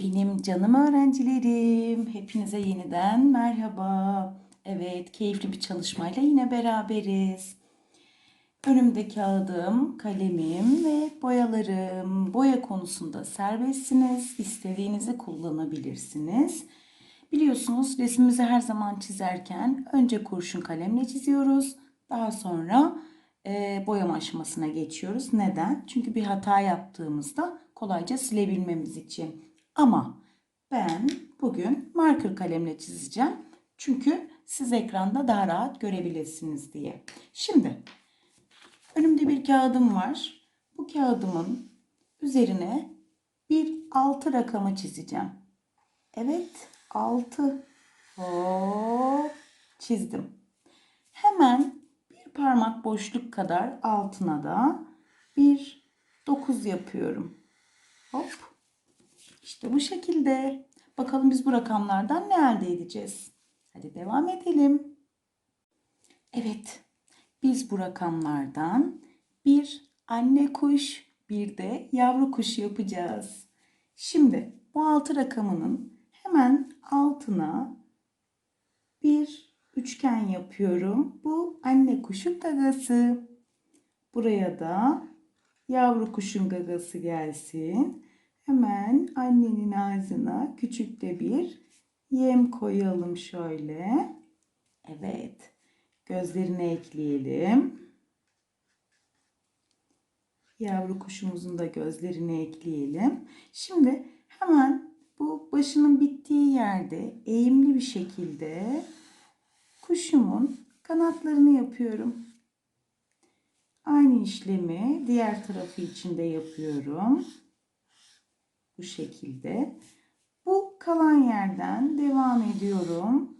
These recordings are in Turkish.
Benim canım öğrencilerim, hepinize yeniden merhaba. Evet, keyifli bir çalışmayla yine beraberiz. Önümde kağıdım, kalemim ve boyalarım. Boya konusunda serbestsiniz, istediğinizi kullanabilirsiniz. Biliyorsunuz resmimizi her zaman çizerken önce kurşun kalemle çiziyoruz. Daha sonra e, boyama aşamasına geçiyoruz. Neden? Çünkü bir hata yaptığımızda kolayca silebilmemiz için. Ama ben bugün marker kalemle çizeceğim. Çünkü siz ekranda daha rahat görebilirsiniz diye. Şimdi önümde bir kağıdım var. Bu kağıdımın üzerine bir 6 rakamı çizeceğim. Evet 6. Hop çizdim. Hemen bir parmak boşluk kadar altına da bir 9 yapıyorum. Hop. İşte bu şekilde. Bakalım biz bu rakamlardan ne elde edeceğiz? Hadi devam edelim. Evet. Biz bu rakamlardan bir anne kuş, bir de yavru kuş yapacağız. Şimdi bu altı rakamının hemen altına bir üçgen yapıyorum. Bu anne kuşun gagası. Buraya da yavru kuşun gagası gelsin. Hemen annenin ağzına küçük de bir yem koyalım şöyle. Evet. Gözlerini ekleyelim. Yavru kuşumuzun da gözlerini ekleyelim. Şimdi hemen bu başının bittiği yerde eğimli bir şekilde kuşumun kanatlarını yapıyorum. Aynı işlemi diğer tarafı için de yapıyorum. Bu şekilde. Bu kalan yerden devam ediyorum.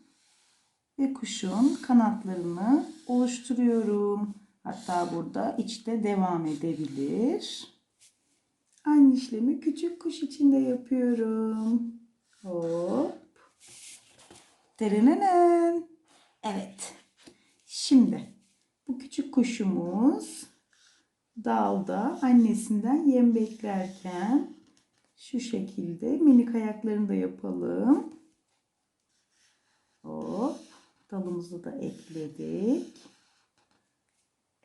Ve kuşun kanatlarını oluşturuyorum. Hatta burada içte devam edebilir. Aynı işlemi küçük kuş için de yapıyorum. Hop. Terenen. Evet. Şimdi bu küçük kuşumuz dalda annesinden yem beklerken şu şekilde minik ayaklarını da yapalım. Hop. Dalımızı da ekledik.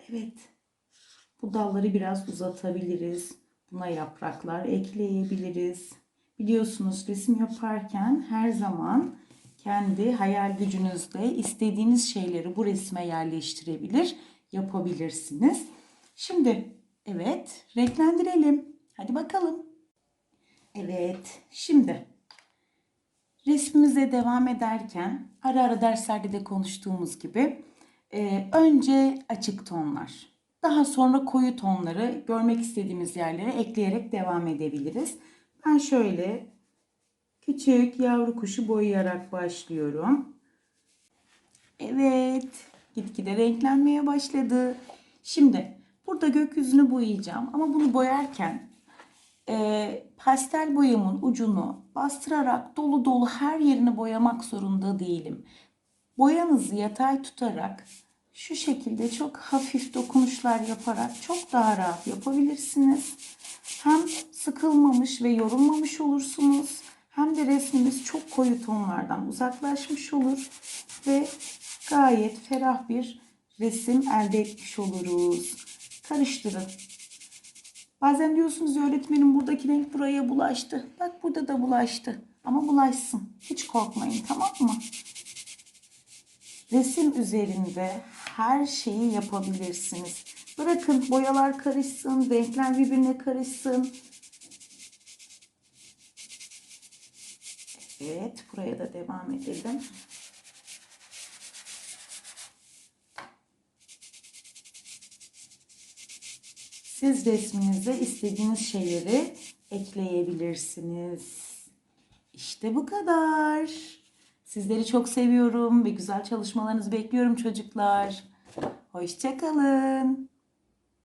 Evet. Bu dalları biraz uzatabiliriz. Buna yapraklar ekleyebiliriz. Biliyorsunuz resim yaparken her zaman kendi hayal gücünüzle istediğiniz şeyleri bu resme yerleştirebilir, yapabilirsiniz. Şimdi evet, renklendirelim. Hadi bakalım. Evet, şimdi resmimize devam ederken ara ara derslerde de konuştuğumuz gibi e, önce açık tonlar, daha sonra koyu tonları görmek istediğimiz yerlere ekleyerek devam edebiliriz. Ben şöyle küçük yavru kuşu boyayarak başlıyorum. Evet, gitgide renklenmeye başladı. Şimdi burada gökyüzünü boyayacağım ama bunu boyarken e, pastel boyamın ucunu bastırarak dolu dolu her yerini boyamak zorunda değilim. Boyanızı yatay tutarak şu şekilde çok hafif dokunuşlar yaparak çok daha rahat yapabilirsiniz. Hem sıkılmamış ve yorulmamış olursunuz hem de resmimiz çok koyu tonlardan uzaklaşmış olur ve gayet ferah bir resim elde etmiş oluruz. Karıştırın. Bazen diyorsunuz öğretmenim buradaki renk buraya bulaştı. Bak burada da bulaştı. Ama bulaşsın. Hiç korkmayın tamam mı? Resim üzerinde her şeyi yapabilirsiniz. Bırakın boyalar karışsın, renkler birbirine karışsın. Evet, buraya da devam edelim. Siz resminize istediğiniz şeyleri ekleyebilirsiniz. İşte bu kadar. Sizleri çok seviyorum ve güzel çalışmalarınızı bekliyorum çocuklar. Hoşçakalın.